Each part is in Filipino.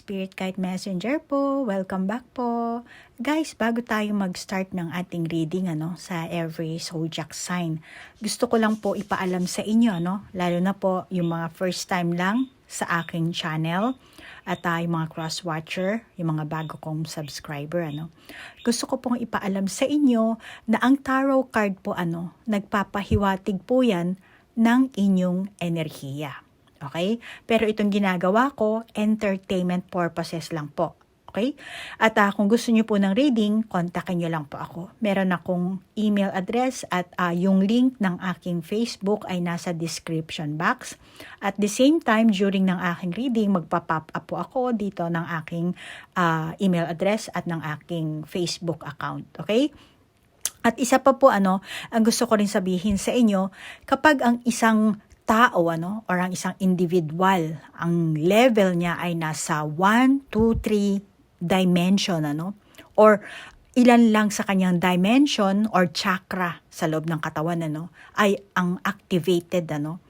Spirit Guide Messenger po. Welcome back po. Guys, bago tayo mag-start ng ating reading ano, sa every zodiac sign, gusto ko lang po ipaalam sa inyo, ano, lalo na po yung mga first time lang sa aking channel at uh, mga cross-watcher, yung mga bago kong subscriber. Ano. Gusto ko pong ipaalam sa inyo na ang tarot card po ano, nagpapahiwatig po yan ng inyong enerhiya. Okay? Pero itong ginagawa ko, entertainment purposes lang po. Okay? At uh, kung gusto niyo po ng reading, kontakin niyo lang po ako. Meron akong email address at uh, yung link ng aking Facebook ay nasa description box. At the same time, during ng aking reading, magpa-pop up po ako dito ng aking uh, email address at ng aking Facebook account. Okay? At isa pa po ano, ang gusto ko rin sabihin sa inyo, kapag ang isang tao ano or ang isang individual ang level niya ay nasa 1 2 3 dimension ano or ilan lang sa kanyang dimension or chakra sa loob ng katawan ano ay ang activated ano.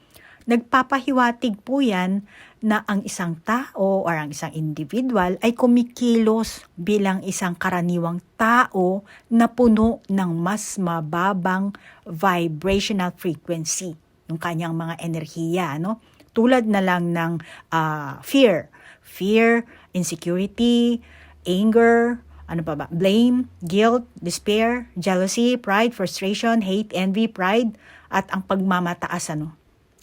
Nagpapahiwatig po yan na ang isang tao or ang isang individual ay kumikilos bilang isang karaniwang tao na puno ng mas mababang vibrational frequency yung kanyang mga enerhiya, no? Tulad na lang ng uh, fear. Fear, insecurity, anger, ano pa ba? Blame, guilt, despair, jealousy, pride, frustration, hate, envy, pride, at ang pagmamataas, ano?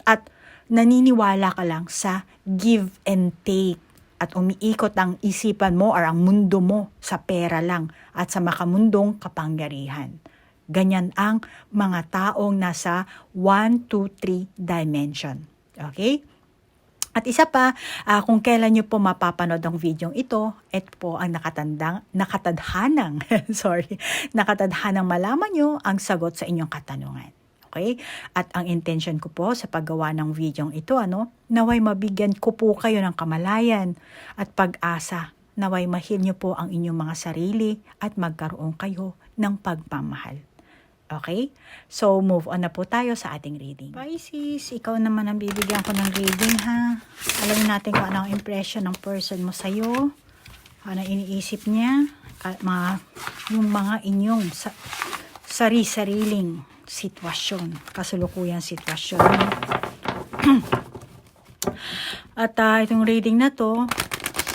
At naniniwala ka lang sa give and take at umiikot ang isipan mo or ang mundo mo sa pera lang at sa makamundong kapangyarihan. Ganyan ang mga taong nasa 1, 2, 3 dimension. Okay? At isa pa, uh, kung kailan nyo po mapapanood ang video ito, ito po ang nakatandang, nakatadhanang, sorry, nakatadhanang malaman nyo ang sagot sa inyong katanungan. Okay? At ang intention ko po sa paggawa ng video ito, ano, naway mabigyan ko po kayo ng kamalayan at pag-asa. Naway mahil nyo po ang inyong mga sarili at magkaroon kayo ng pagmamahal. Okay? So, move on na po tayo sa ating reading. Pisces, ikaw naman ang bibigyan ko ng reading, ha? Alam natin kung ano ang impression ng person mo sa'yo. Ano iniisip niya. At mga, yung mga inyong sa, sari-sariling sitwasyon. Kasalukuyan sitwasyon. At uh, itong reading na to,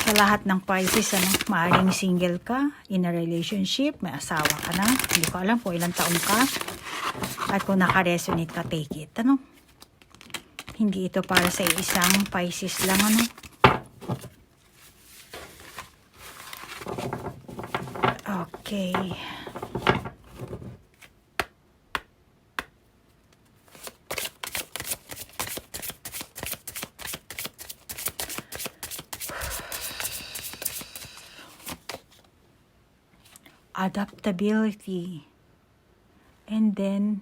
sa lahat ng Pisces, ano, maaaring single ka, in a relationship, may asawa ka na, hindi ko alam kung ilang taon ka, at kung naka-resonate ka, take it, ano. Hindi ito para sa isang Pisces lang, ano. Okay. Adaptability, and then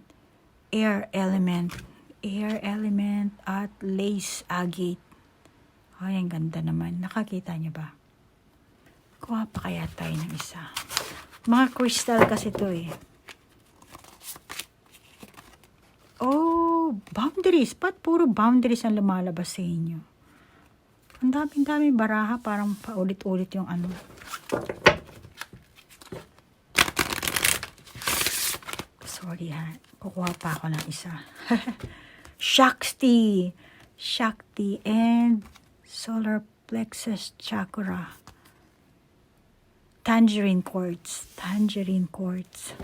air element, air element at lace agate. Ay, ang ganda naman. Nakakita niyo ba? Kuha pa kaya tayo ng isa. Mga crystal kasi to eh. Oh, boundaries. Ba't puro boundaries ang lumalabas sa inyo? Ang daming-daming baraha, parang paulit-ulit yung ano. Sorry ha. Kukuha pa ako ng isa. Shakti. Shakti and solar plexus chakra. Tangerine quartz. Tangerine quartz.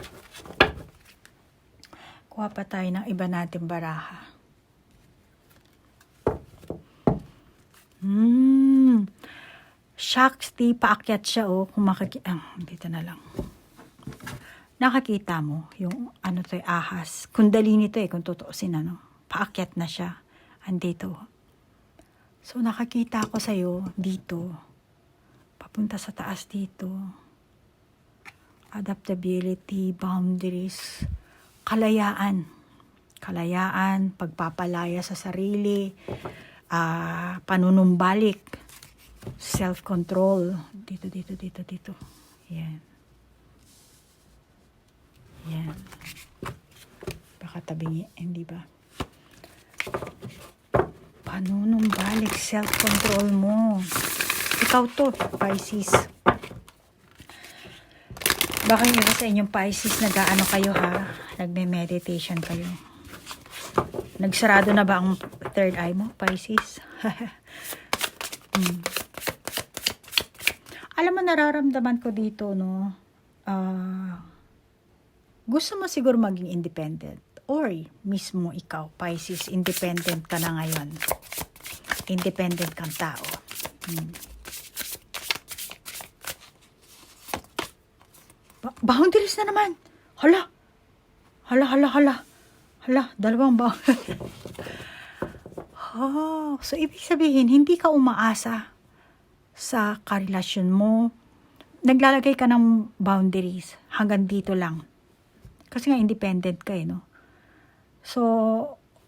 Kuha pa tayo ng iba natin baraha. Hmm. Shakti, paakyat siya oh. Kung makikita. Ah, dito na lang nakakita mo yung ano to ahas. Kundalini to eh, kung tutuusin ano. Paakyat na siya. Andito. So nakakita ako sa'yo dito. Papunta sa taas dito. Adaptability, boundaries, kalayaan. Kalayaan, pagpapalaya sa sarili, uh, panunumbalik, self-control. Dito, dito, dito, dito. Yan. Yan. Baka tabi hindi ba? Panunumbalik, self-control mo. Ikaw to, Pisces. Baka yung sa inyong Pisces, nag-ano kayo ha? Nagme-meditation kayo. Nagsarado na ba ang third eye mo, Pisces? Hmm. Alam mo, nararamdaman ko dito, no? Ah, gusto mo siguro maging independent. Or mismo ikaw, Pisces, independent ka na ngayon. Independent kang tao. Hmm. Ba- boundaries na naman. Hala. Hala, hala, hala. Hala, dalawang ba? oh, so ibig sabihin, hindi ka umaasa sa karelasyon mo. Naglalagay ka ng boundaries. Hanggang dito lang. Kasi nga independent ka eh, no? So,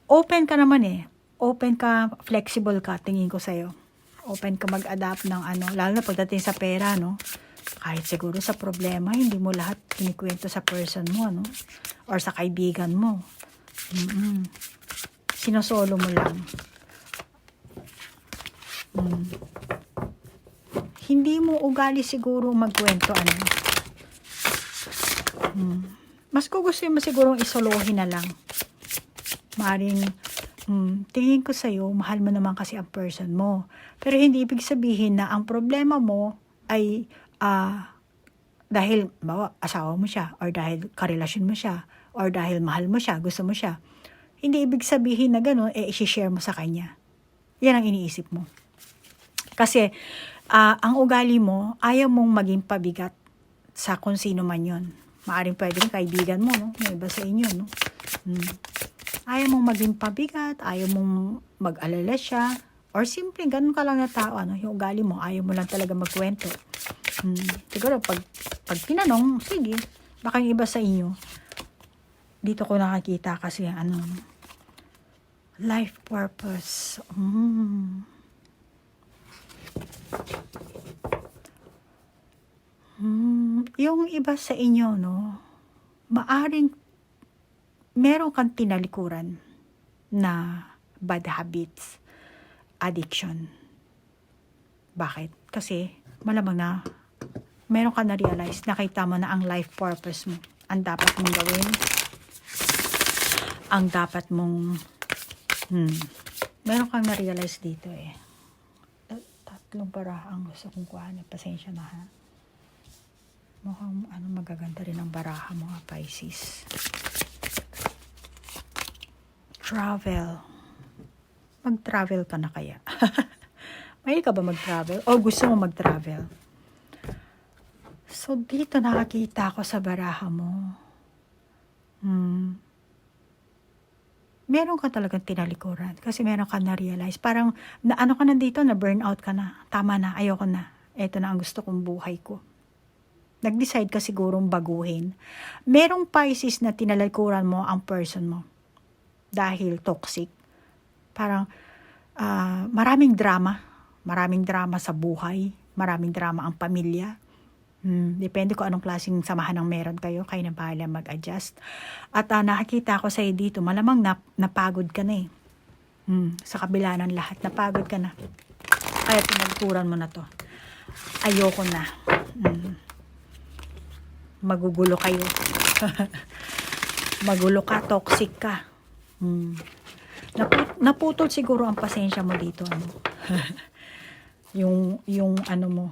open ka naman eh. Open ka, flexible ka, tingin ko sa'yo. Open ka mag-adapt ng ano, lalo na pagdating sa pera, no? Kahit siguro sa problema, hindi mo lahat kinikwento sa person mo, no? Or sa kaibigan mo. Mm-mm. Sinosolo mo lang. Mm. Hindi mo ugali siguro magkwento, ano? Mm. Mas ko gusto mo siguro isolohin na lang. Maring, mm, tingin ko sa'yo, mahal mo naman kasi ang person mo. Pero hindi ibig sabihin na ang problema mo ay ah, dahil bawa, asawa mo siya or dahil karelasyon mo siya or dahil mahal mo siya, gusto mo siya. Hindi ibig sabihin na gano'n, eh, isi-share mo sa kanya. Yan ang iniisip mo. Kasi, ah, ang ugali mo, ayaw mong maging pabigat sa kung sino man yon. Maaring pwede rin kaibigan mo, no? Yung iba sa inyo, no? Hmm. Ayaw mong maging pabigat, ayaw mong mag-alala siya, or simple, ganun ka lang na tao, ano? Yung ugali mo, ayaw mo lang talaga magkwento. Hmm. Siguro, pag, pag tinanong, sige, baka yung iba sa inyo, dito ko nakakita kasi, ano, life purpose. Mm. Hmm, yung iba sa inyo, no, maaring meron kang tinalikuran na bad habits, addiction. Bakit? Kasi malamang na meron ka na-realize, nakita mo na ang life purpose mo. Ang dapat mong gawin. Ang dapat mong, hmm, meron kang na-realize dito eh. Tat- Tatlong baraha ang gusto kong kuhanin. Pasensya na ha. Mukhang ano magaganda rin ang baraha mo ha, Pisces. Travel. Mag-travel ka na kaya? May ka ba mag-travel? O gusto mo mag-travel? So, dito nakakita ko sa baraha mo. Hmm. Meron ka talagang tinalikuran. Kasi meron ka na-realize. Parang, na, ano ka na dito, na burnout ka na. Tama na, ayoko na. Ito na ang gusto kong buhay ko nag-decide ka sigurong baguhin. Merong Pisces na tinalikuran mo ang person mo dahil toxic. Parang ah, maraming drama, maraming drama sa buhay, maraming drama ang pamilya. Hmm, depende ko anong klaseng samahan ng meron kayo, kayo na bahala mag-adjust. At ah, nakakita ko sa dito, malamang nap- napagod ka na eh. Hmm, sa kabila ng lahat, napagod ka na. Kaya tinalikuran mo na to. Ayoko na. Hmm magugulo kayo. Magulo ka, toxic ka. Hmm. Napu- naputol siguro ang pasensya mo dito. Ano? yung, yung ano mo,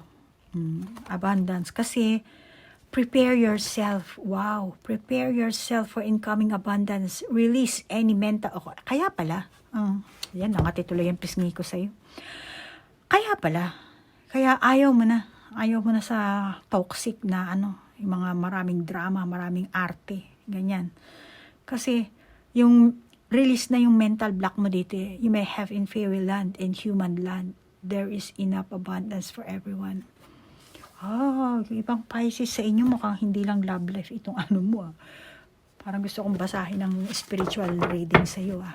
hmm, abundance. Kasi, prepare yourself. Wow. Prepare yourself for incoming abundance. Release any mental. Oh, kaya pala. Uh, yan, nangatituloy yung pisngi ko sa'yo. Kaya pala. Kaya ayaw mo na. Ayaw mo na sa toxic na ano, yung mga maraming drama, maraming arte, ganyan. Kasi yung release na yung mental block mo dito, you may have in fairy land and human land. There is enough abundance for everyone. Ah, yung ibang Pisces sa inyo mukhang hindi lang love life itong ano mo ah. Parang gusto kong basahin ng spiritual reading sa iyo ah.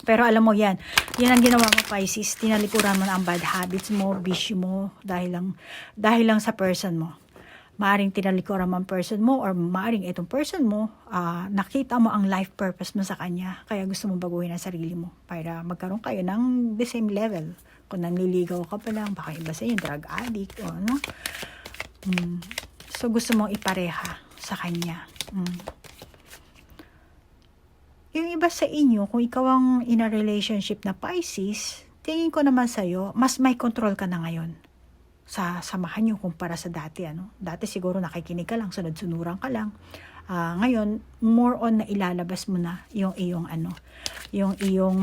Pero alam mo yan, yan ang ginawa mo Pisces, tinalikuran mo na ang bad habits mo, bisyo mo, dahil lang, dahil lang sa person mo. Maaring tinalikuran man person mo or maaring itong person mo, ah, nakita mo ang life purpose mo sa kanya. Kaya gusto mong baguhin ang sarili mo para magkaroon kayo ng the same level. Kung nanliligaw ka pa lang, baka iba sa inyo, drug addict o ano. Mm. So gusto mong ipareha sa kanya. Mm. Yung iba sa inyo, kung ikaw ang in a relationship na Pisces, tingin ko naman sa'yo, mas may control ka na ngayon sa samahan nyo kumpara sa dati. Ano? Dati siguro nakikinig ka lang, sunod-sunuran ka lang. Ah, ngayon, more on na ilalabas mo na yung iyong ano, yung iyong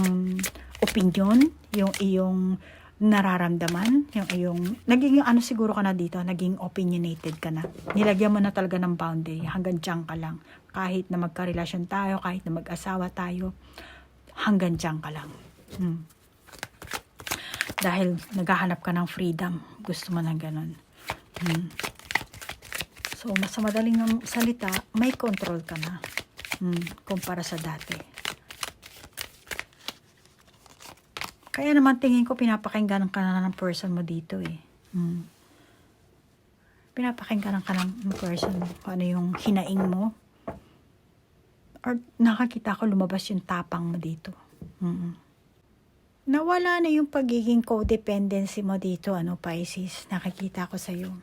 opinion, yung iyong nararamdaman, yung iyong, naging ano siguro ka na dito, naging opinionated ka na. Nilagyan mo na talaga ng boundary, hanggang dyan ka lang. Kahit na magkarelasyon tayo, kahit na mag-asawa tayo, hanggang dyan ka lang. Hmm. Dahil naghahanap ka ng freedom, gusto mo ng ganun. Hmm. So, mas madaling ng salita, may control ka na. Hmm, kumpara sa dati. Kaya naman tingin ko pinapakinggan ka na ng person mo dito eh. Hmm. Pinapakinggan ka ng person mo ano yung hinaing mo. Or nakakita ko lumabas yung tapang mo dito. Mm Nawala na yung pagiging codependency mo dito, ano, Pisces. Nakikita ko sa'yo.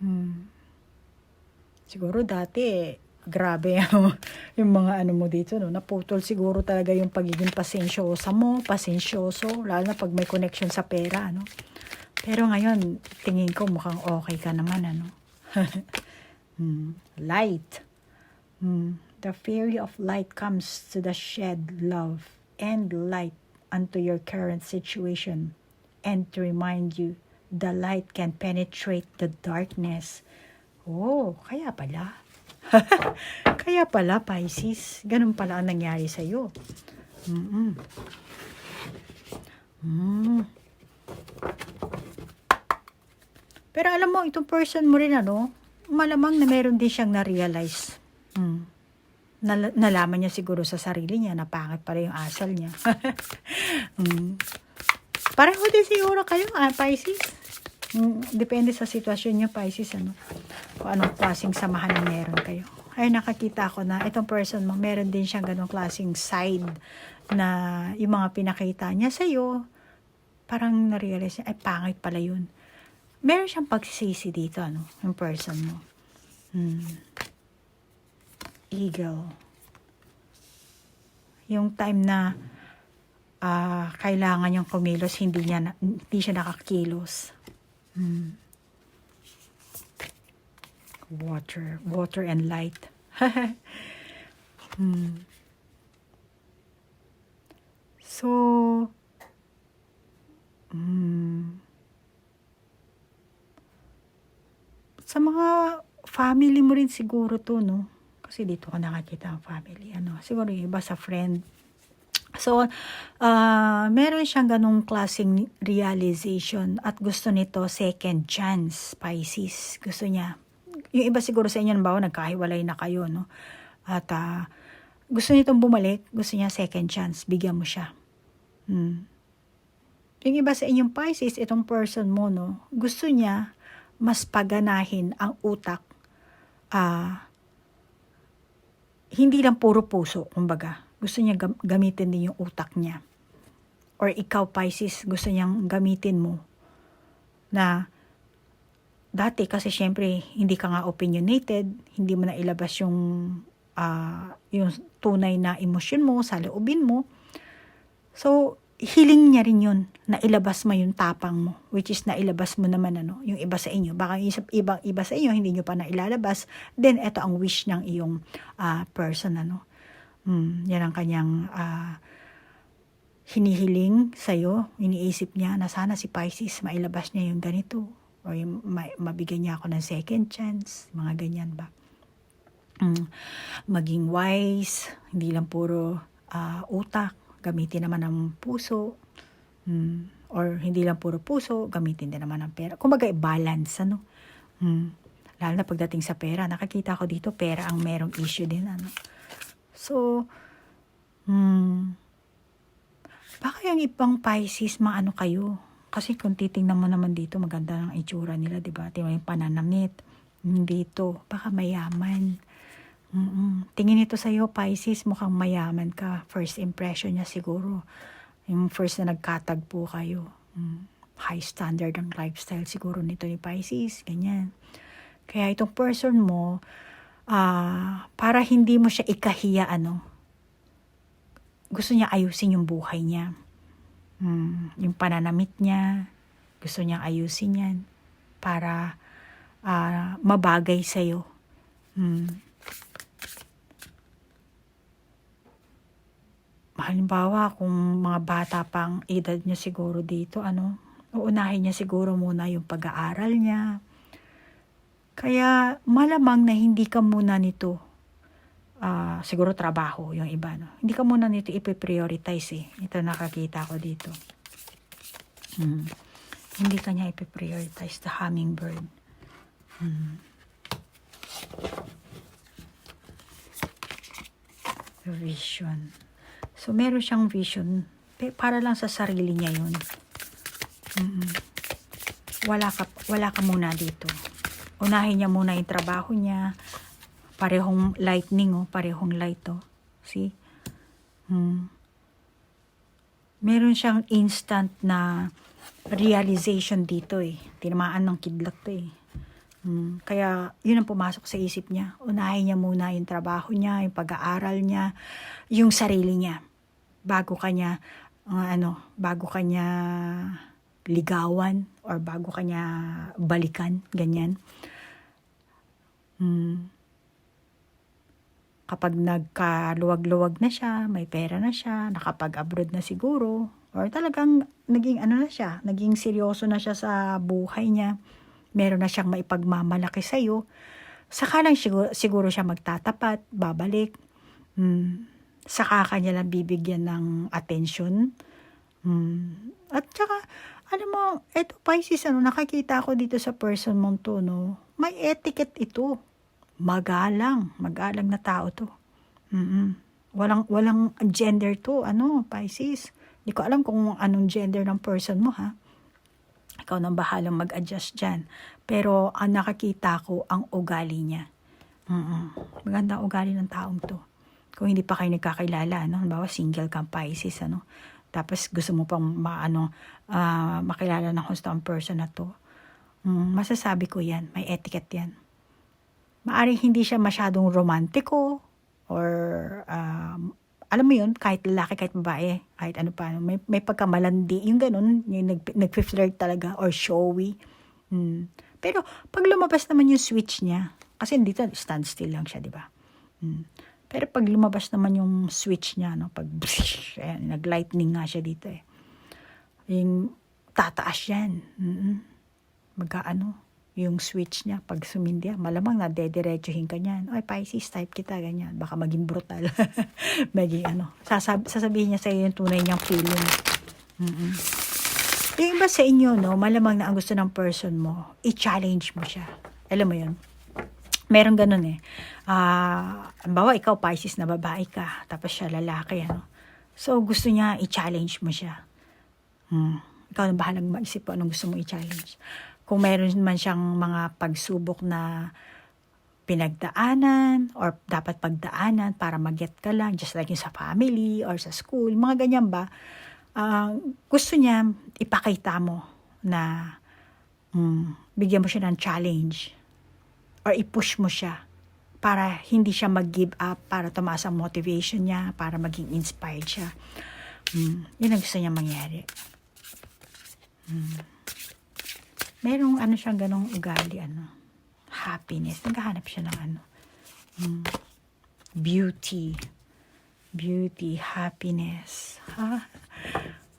Hmm. Siguro dati, grabe yung mga ano mo dito, no? Naputol siguro talaga yung pagiging pasensyosa mo, pasensyoso, lalo na pag may connection sa pera, ano? Pero ngayon, tingin ko mukhang okay ka naman, ano? hmm. Light. Hmm. The fairy of light comes to the shed love and light unto your current situation and to remind you the light can penetrate the darkness. Oh, kaya pala. kaya pala, Pisces. Ganun pala ang nangyari sa'yo. Mm-mm. Mm. Pero alam mo, itong person mo rin, ano, malamang na meron din siyang na-realize. Mm. Nal- nalaman niya siguro sa sarili niya na pangit pala yung asal niya. mm. Pareho din siguro kayo, ah, Pisces. Mm, depende sa sitwasyon niyo, Pisces, ano. Kung anong klaseng samahan na meron kayo. Ay, nakakita ko na itong person mo, meron din siyang ganong klaseng side na yung mga pinakita niya sa'yo, parang na-realize niya, ay, pangit pala yun. Meron siyang pagsisisi dito, ano, yung person mo. Hmm eagle. Yung time na uh, kailangan niyang kumilos, hindi, niya, na, hindi siya nakakilos. Hmm. Water. Water and light. hmm. So, hmm. sa mga family mo rin siguro to, no? Kasi dito ko nakakita ang family. Ano, siguro yung iba sa friend. So, uh, meron siyang ganong klaseng realization at gusto nito second chance, Pisces. Gusto niya. Yung iba siguro sa inyo, bawa nagkahiwalay na kayo, no? At uh, gusto nitong bumalik, gusto niya second chance, bigyan mo siya. Hmm. Yung iba sa inyong Pisces, itong person mo, no? Gusto niya mas paganahin ang utak uh, hindi lang puro puso, kumbaga. Gusto niya gam- gamitin din yung utak niya. Or ikaw, Pisces, gusto niyang gamitin mo na dati kasi syempre hindi ka nga opinionated, hindi mo na ilabas yung uh, yung tunay na emosyon mo sa loobin mo. So, hiling niya rin yun na ilabas mo yung tapang mo which is na ilabas mo naman ano yung iba sa inyo. Baka yung ibang iba sa inyo hindi nyo pa na ilalabas then ito ang wish ng iyong uh, person ano. Hmm, yan ang kanyang uh, hinihiling sa'yo. Iniisip niya na sana si Pisces mailabas niya yung ganito o yung ma- mabigyan niya ako ng second chance mga ganyan ba. Hmm, maging wise hindi lang puro uh, utak gamitin naman ng puso, hmm, or hindi lang puro puso, gamitin din naman ng pera. Kumbaga, balance, ano? Hmm. Lalo na pagdating sa pera, nakakita ko dito, pera ang merong issue din, ano? So, hmm, baka yung ibang Pisces, maano kayo? Kasi kung titingnan mo naman dito, maganda ng itsura nila, di ba? Tingnan yung pananamit, Hindi to. Baka mayaman. Mm-mm. Tingin ito sa'yo, Pisces, mukhang mayaman ka. First impression niya siguro. Yung first na nagkatagpo kayo. Mm. High standard ang lifestyle siguro nito ni Pisces. Ganyan. Kaya itong person mo, ah, para hindi mo siya ikahiya, ano, gusto niya ayusin yung buhay niya. Mm, yung pananamit niya, gusto niya ayusin yan para ah, mabagay sa'yo. Mm. Halimbawa, kung mga bata pang edad niya siguro dito, ano, uunahin niya siguro muna yung pag-aaral niya. Kaya malamang na hindi ka muna nito, ah, siguro trabaho yung iba, no? Hindi ka muna nito ipiprioritize eh. Ito nakakita ko dito. Hmm. Hindi ka niya ipiprioritize the hummingbird. Hmm. Vision. So, meron siyang vision. Para lang sa sarili niya yun. Mm-mm. Wala ka, wala ka muna dito. Unahin niya muna yung trabaho niya. Parehong lightning, oh. Parehong light, oh. See? Hmm. Meron siyang instant na realization dito, eh. Tinamaan ng kidlat to, eh. Hmm. Kaya, yun ang pumasok sa isip niya. Unahin niya muna yung trabaho niya, yung pag-aaral niya, yung sarili niya. Bago kanya, uh, ano, bago kanya ligawan or bago kanya balikan, ganyan. Hmm. Kapag nagkaluwag-luwag na siya, may pera na siya, nakapag-abroad na siguro, or talagang naging ano na siya, naging seryoso na siya sa buhay niya, meron na siyang maipagmamalaki sa'yo, saka lang siguro, siguro siya magtatapat, babalik, hmm, saka kanya lang bibigyan ng attention. Hmm. At saka, alam mo, eto Pisces, ano, nakakita ko dito sa person mong to, no, may etiquette ito. Magalang, magalang na tao to. Mm-mm. Walang, walang gender to, ano, Pisces. Hindi ko alam kung anong gender ng person mo, ha? Ikaw nang bahalang mag-adjust dyan. Pero ang nakakita ko, ang ugali niya. Mm-mm. Maganda ugali ng taong to. Kung hindi pa kayo nagkakilala, no? Halimbawa, single kang Pisces, ano? Tapos gusto mo pang maano, ah, makilala ng gusto ang person na to. Mm, masasabi ko yan, may etiquette yan. Maaring hindi siya masyadong romantiko or um, alam mo yun, kahit lalaki, kahit babae, kahit ano pa, may, may pagkamalandi, yung ganun, yung nag, nag-flirt talaga, or showy. Mm. Pero, pag lumabas naman yung switch niya, kasi dito, standstill lang siya, di ba? Mm. Pero pag lumabas naman yung switch niya, no, pag, ayan, nag-lightning nga siya dito eh. Yung, tataas yan. Mm-mm. Magkaano, yung switch niya, pag sumindi, malamang na dediretsuhin ka niyan. Ay, Pisces type kita, ganyan. Baka maging brutal. maging ano. Sasab sasabihin niya sa iyo yung tunay niyang feeling. Mm-mm. Yung sa inyo, no, malamang na ang gusto ng person mo, i-challenge mo siya. Alam mo yun? Meron ganun eh. Ah, uh, bawa ikaw Pisces na babae ka, tapos siya lalaki, ano. So, gusto niya i-challenge mo siya. Hmm. Ikaw na bahalang maisip po anong gusto mo i-challenge kung meron man siyang mga pagsubok na pinagdaanan or dapat pagdaanan para mag-get ka lang, just like yung sa family or sa school, mga ganyan ba, uh, gusto niya ipakita mo na um, bigyan mo siya ng challenge or i-push mo siya para hindi siya mag-give up, para tumaas ang motivation niya, para maging inspired siya. Um, yun ang gusto niya mangyari. Um, merong ano siyang ganong ugali, ano, happiness. Naghahanap siya ng ano, mm, beauty. Beauty, happiness. Ha?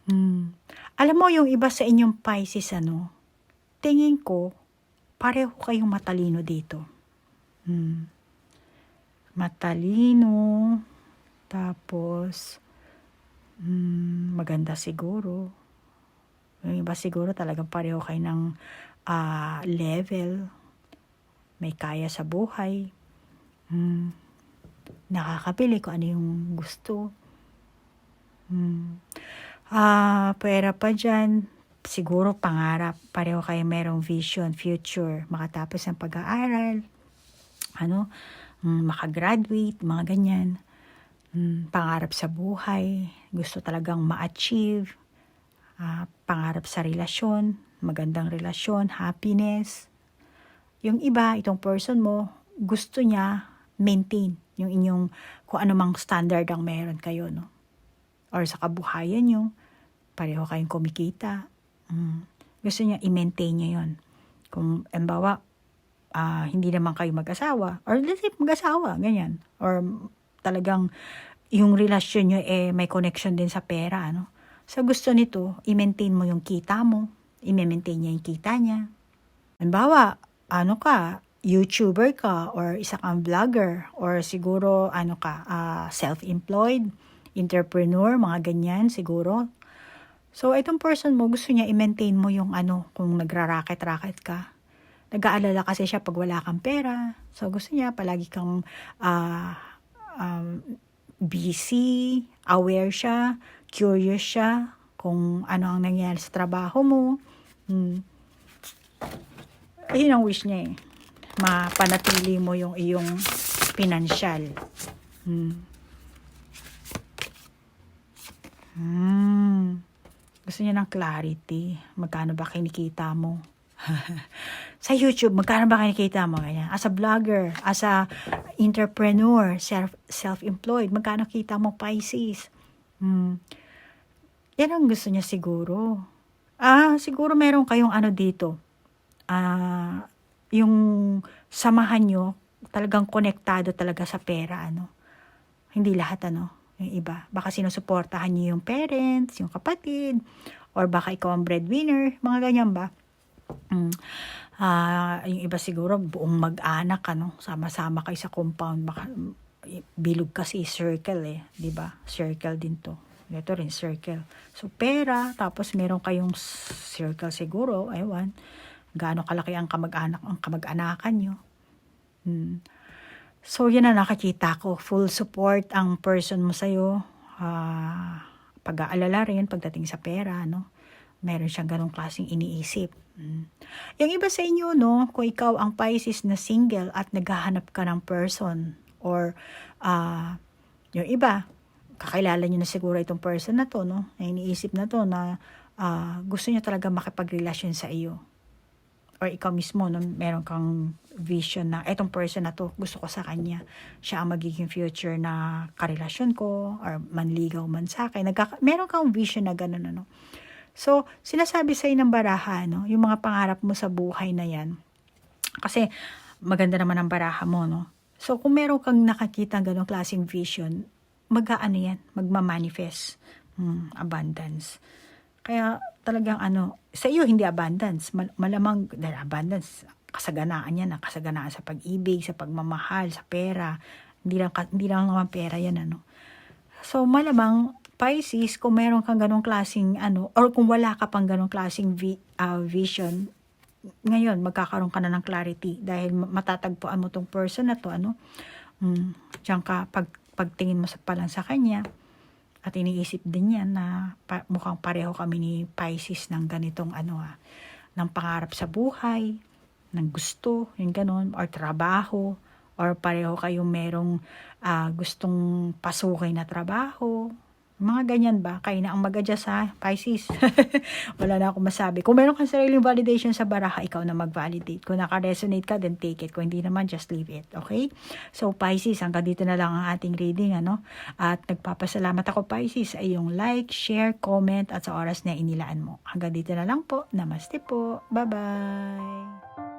Mm. Alam mo, yung iba sa inyong Pisces, ano, tingin ko, pareho kayong matalino dito. Mm. Matalino, tapos, mm, maganda siguro. Yung iba siguro talagang pareho kayo ng uh, level. May kaya sa buhay. Hmm. Nakakabili kung ano yung gusto. Hmm. Ah, pera pa dyan. siguro pangarap, pareho kayo merong vision, future, makatapos ng pag-aaral, ano, mm, makagraduate, mga ganyan. Mm, pangarap sa buhay, gusto talagang ma-achieve, ah, pangarap sa relasyon, magandang relasyon, happiness. Yung iba, itong person mo, gusto niya maintain yung inyong kung ano mang standard ang meron kayo, no? Or sa kabuhayan nyo, pareho kayong kumikita. Mm. Gusto niya i-maintain niya yon. Kung, embawa, ah, hindi naman kayo mag-asawa, or let's say mag-asawa, ganyan. Or talagang yung relasyon nyo eh may connection din sa pera, ano? So gusto nito, i-maintain mo yung kita mo, i-maintain niya yung kita niya. Halimbawa, ano ka, YouTuber ka, or isa kang vlogger, or siguro, ano ka, ah, self-employed, entrepreneur, mga ganyan, siguro. So, itong person mo, gusto niya i-maintain mo yung ano, kung nagra-racket-racket ka. Nag-aalala kasi siya pag wala kang pera. So, gusto niya palagi kang ah, um, busy, aware siya, curious siya kung ano ang nangyari sa trabaho mo. Hmm. Ayun ang wish niya eh. Mapanatili mo yung iyong pinansyal. Hmm. Hmm. Gusto niya ng clarity. Magkano ba kinikita mo? sa YouTube, magkano ba kinikita mo? Ganyan. As a vlogger, as a entrepreneur, self, self-employed, magkano kita mo Pisces? Hmm. Yan ang gusto niya siguro. Ah, siguro meron kayong ano dito. Ah, yung samahan nyo, talagang konektado talaga sa pera, ano. Hindi lahat, ano, yung iba. Baka sinusuportahan niyo yung parents, yung kapatid, or baka ikaw ang breadwinner, mga ganyan ba? Mm. Ah, yung iba siguro buong mag-anak ano, sama-sama kayo sa compound baka bilog kasi circle eh, 'di ba? Circle din 'to. Ito rin circle. So pera, tapos meron kayong circle siguro, ewan. Gaano kalaki ang kamag-anak ang kamag-anakan nyo. Hmm. So, yun na nakakita ko. Full support ang person mo sa'yo. Ah, pag-aalala rin pagdating sa pera, no? Meron siyang ganong klaseng iniisip. Mm. Yung iba sa inyo, no, kung ikaw ang Pisces na single at naghahanap ka ng person or ah yung iba, kakilala niyo na siguro itong person na to, no, na iniisip na to na ah, gusto niya talaga makipagrelasyon sa iyo. Or ikaw mismo, no, meron kang vision na etong person na to, gusto ko sa kanya. Siya ang magiging future na karelasyon ko or manligaw man sa akin. Nagkaka- meron kang vision na gano'n, ano. So, sinasabi sa ng baraha, no, yung mga pangarap mo sa buhay na yan. Kasi, maganda naman ang baraha mo, no. So, kung meron kang nakakita ganong klaseng vision, mag-ano yan, magmamanifest. Hmm, abundance. Kaya, talagang ano, sa iyo hindi abundance. Mal- malamang, dahil abundance, kasaganaan yan, ang kasaganaan sa pag-ibig, sa pagmamahal, sa pera. Hindi lang, hindi lang naman pera yan, ano. So, malamang, Pisces, kung meron kang ganong klaseng ano, or kung wala ka pang ganong klaseng vi- ah, vision, ngayon, magkakaroon ka na ng clarity dahil ma- matatagpuan mo tong person na to, ano, mm, diyan ka, pag, pagtingin mo sa palang sa kanya, at iniisip din yan na pa, mukhang pareho kami ni Pisces ng ganitong ano ah, ng pangarap sa buhay, ng gusto, yung ganon, or trabaho, or pareho kayong merong ah, gustong pasukin na trabaho, mga ganyan ba? Kayo na ang mag-adjust ha, Pisces. Wala na akong masabi. Kung meron kang sariling validation sa baraha, ikaw na mag-validate. Kung naka-resonate ka, then take it. Kung hindi naman, just leave it. Okay? So, Pisces, hanggang dito na lang ang ating reading. Ano? At nagpapasalamat ako, Pisces, sa iyong like, share, comment, at sa oras na inilaan mo. Hanggang dito na lang po. Namaste po. Bye-bye.